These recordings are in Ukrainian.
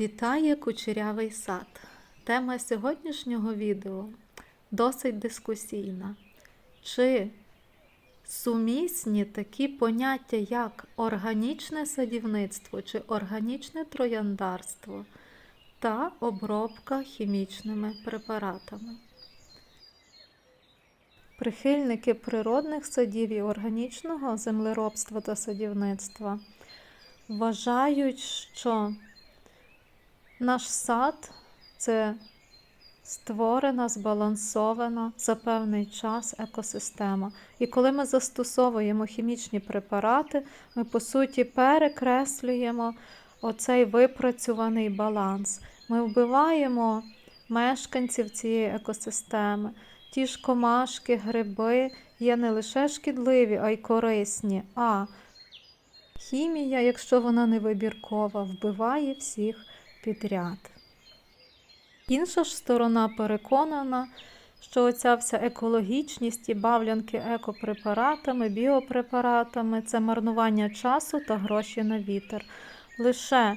Вітає кучерявий сад. Тема сьогоднішнього відео досить дискусійна. Чи сумісні такі поняття, як органічне садівництво чи органічне трояндарство та обробка хімічними препаратами? Прихильники природних садів і органічного землеробства та садівництва вважають, що наш сад це створена, збалансована за певний час екосистема. І коли ми застосовуємо хімічні препарати, ми по суті перекреслюємо оцей випрацьований баланс. Ми вбиваємо мешканців цієї екосистеми. Ті ж комашки, гриби є не лише шкідливі, а й корисні. А хімія, якщо вона не вибіркова, вбиває всіх підряд. Інша ж сторона переконана, що оця вся екологічність і бавлянки екопрепаратами, біопрепаратами це марнування часу та гроші на вітер. Лише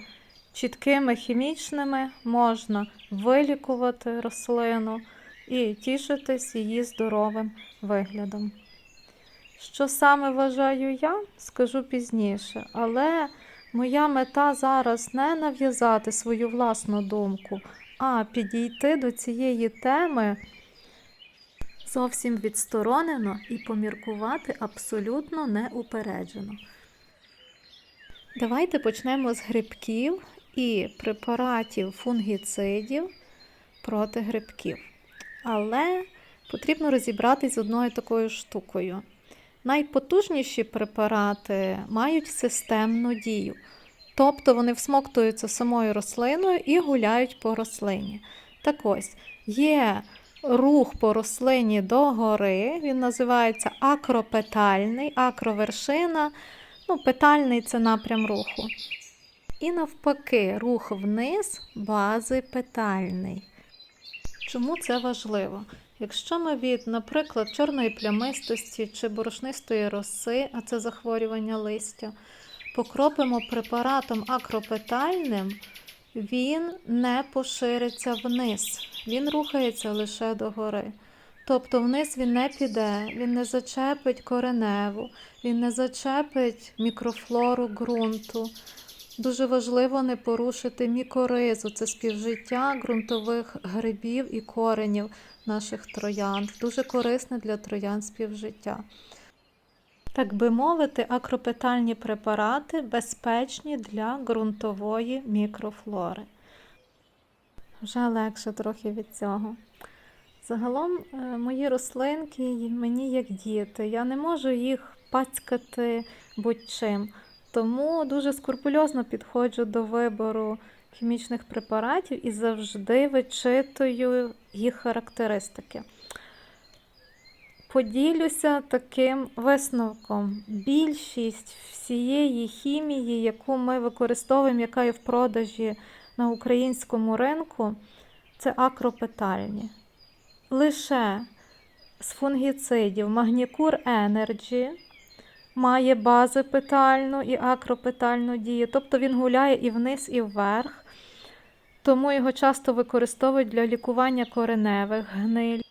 чіткими хімічними можна вилікувати рослину і тішитись її здоровим виглядом. Що саме вважаю я, скажу пізніше, але моя мета зараз не нав'язати свою власну думку, а підійти до цієї теми зовсім відсторонено і поміркувати абсолютно неупереджено. Давайте почнемо з грибків і препаратів фунгіцидів проти грибків. Але потрібно розібратись з одною такою штукою. Найпотужніші препарати мають системну дію, тобто вони всмоктуються самою рослиною і гуляють по рослині. Так ось, є рух по рослині догори, він називається акропетальний, акровершина, ну, петальний це напрям руху. І навпаки, рух вниз базипетальний. Чому це важливо? Якщо ми від, наприклад, чорної плямистості чи борошнистої роси, а це захворювання листя, покропимо препаратом акропетальним, він не пошириться вниз, він рухається лише догори. Тобто вниз він не піде, він не зачепить кореневу, він не зачепить мікрофлору ґрунту. Дуже важливо не порушити мікоризу, це співжиття ґрунтових грибів і коренів наших троянд. Дуже корисне для троян співжиття. Так би мовити, акропетальні препарати безпечні для ґрунтової мікрофлори. Вже легше трохи від цього. Загалом е, мої рослинки мені як діти. Я не можу їх пацькати будь-чим. Тому дуже скрупульозно підходжу до вибору хімічних препаратів і завжди вичитую їх характеристики. Поділюся таким висновком. Більшість всієї хімії, яку ми використовуємо, яка є в продажі на українському ринку, це акропетальні. Лише з фунгіцидів Магнікур Energy має базипетальну і акропетальну дію, тобто він гуляє і вниз, і вверх, тому його часто використовують для лікування кореневих гниль,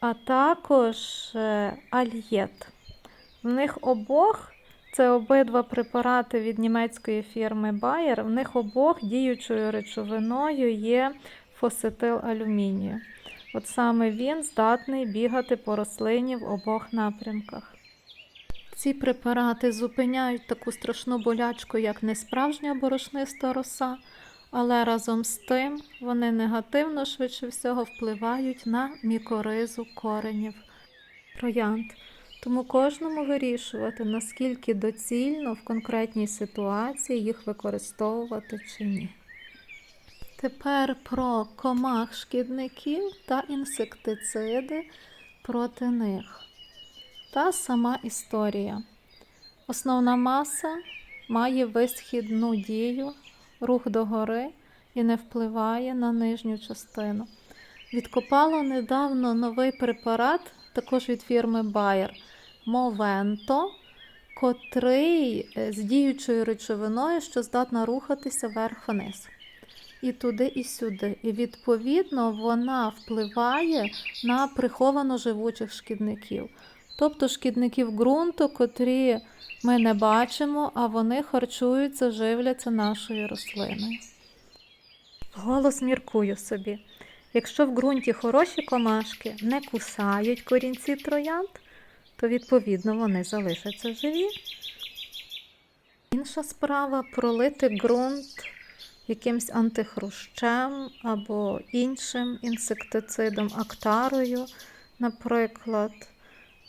а також е, альєт. В них обох, це обидва препарати від німецької фірми Bayer, в них обох діючою речовиною є фосетил алюмінію. От саме він здатний бігати по рослині в обох напрямках. Ці препарати зупиняють таку страшну болячку, як несправжня борошниста роса, але разом з тим вони негативно швидше всього впливають на мікоризу коренів троянд. Тому кожному вирішувати, наскільки доцільно в конкретній ситуації їх використовувати чи ні. Тепер про комах шкідників та інсектициди проти них. Та сама історія. Основна маса має висхідну дію, рух догори і не впливає на нижню частину. Відкопало недавно новий препарат, також від фірми Bayer Movento, котрий з діючою речовиною, що здатна рухатися вверх-вниз. і туди, і сюди. І відповідно вона впливає на приховано живучих шкідників. Тобто шкідників ґрунту, котрі ми не бачимо, а вони харчуються, живляться нашою рослиною. Голос міркую собі. Якщо в ґрунті хороші комашки не кусають корінці троянд, то відповідно вони залишаться живі. Інша справа пролити ґрунт якимсь антихрущем або іншим інсектицидом, актарою, наприклад.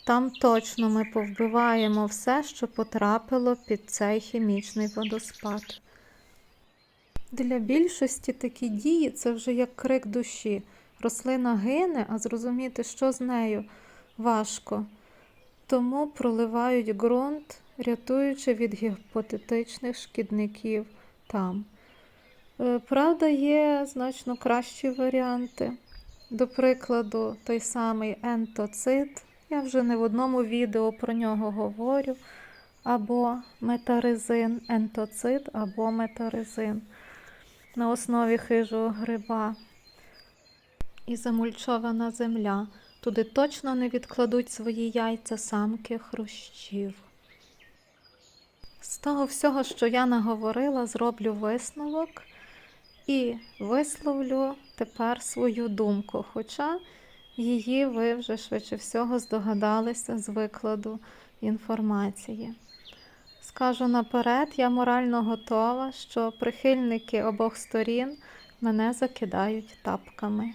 Там точно ми повбиваємо все, що потрапило під цей хімічний водоспад. Для більшості такі дії це вже як крик душі. Рослина гине, а зрозуміти, що з нею важко. Тому проливають ґрунт, рятуючи від гіпотетичних шкідників там. Е, Правда, є значно кращі варіанти. До прикладу, той самий ентоцит. Я вже не в одному відео про нього говорю. Або метаризин, ентоцит, або метаризин на основі хижого гриба. І замульчована земля. Туди точно не відкладуть свої яйця самки хрущів. З того всього, що я наговорила, зроблю висновок і висловлю тепер свою думку. Хоча її ви вже швидше всього здогадалися з викладу інформації. Скажу наперед, я морально готова, що прихильники обох сторін мене закидають тапками.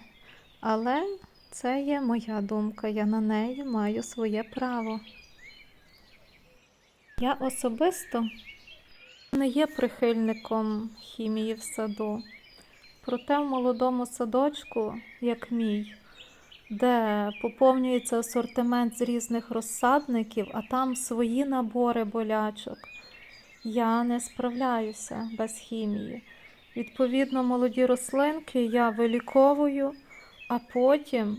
Але це є моя думка, я на неї маю своє право. Я особисто не є прихильником хімії в саду. Проте в молодому садочку, як мій, де поповнюється асортимент з різних розсадників, а там свої набори болячок, я не справляюся без хімії. Відповідно, молоді рослинки я виліковую, а потім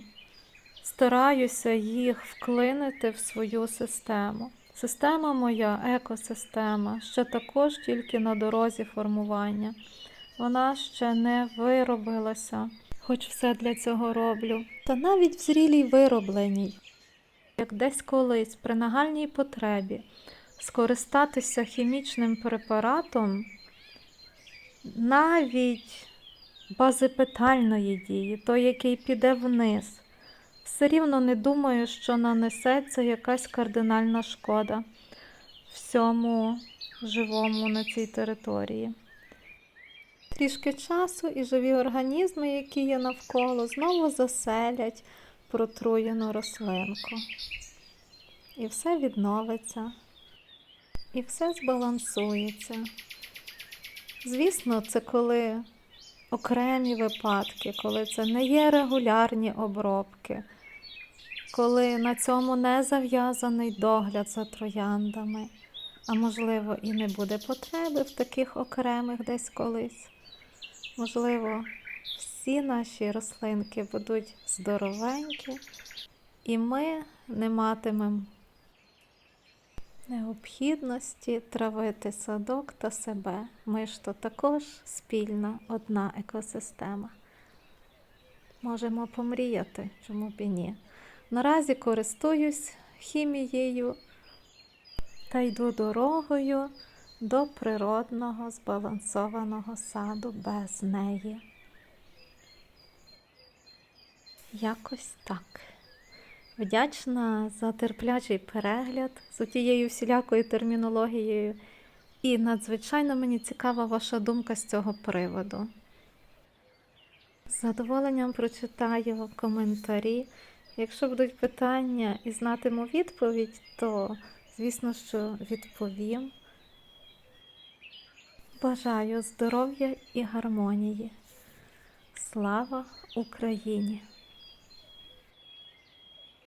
стараюся їх вклинити в свою систему. Система моя екосистема, ще також тільки на дорозі формування. Вона ще не виробилася, хоч все для цього роблю. Та навіть в зрілій виробленій, як десь колись при нагальній потребі скористатися хімічним препаратом навіть базипитальної дії, той, який піде вниз, все рівно не думаю, що нанесеться якась кардинальна шкода всьому живому на цій території. Трішки часу і живі організми, які є навколо, знову заселять протруєну рослинку. І все відновиться, і все збалансується. Звісно, це коли окремі випадки, коли це не є регулярні обробки, коли на цьому не зав'язаний догляд за трояндами, а можливо і не буде потреби в таких окремих десь колись. Можливо, всі наші рослинки будуть здоровенькі, і ми не матимемо необхідності травити садок та себе. Ми ж то також спільна одна екосистема. Можемо помріяти, чому б і ні. Наразі користуюсь хімією та йду дорогою до природного збалансованого саду без неї. Якось так. Вдячна за терплячий перегляд з тією всілякою термінологією. І надзвичайно мені цікава ваша думка з цього приводу. З задоволенням прочитаю коментарі. Якщо будуть питання і знатиму відповідь, то, звісно, що відповім. Бажаю здоров'я і гармонії. Слава Україні!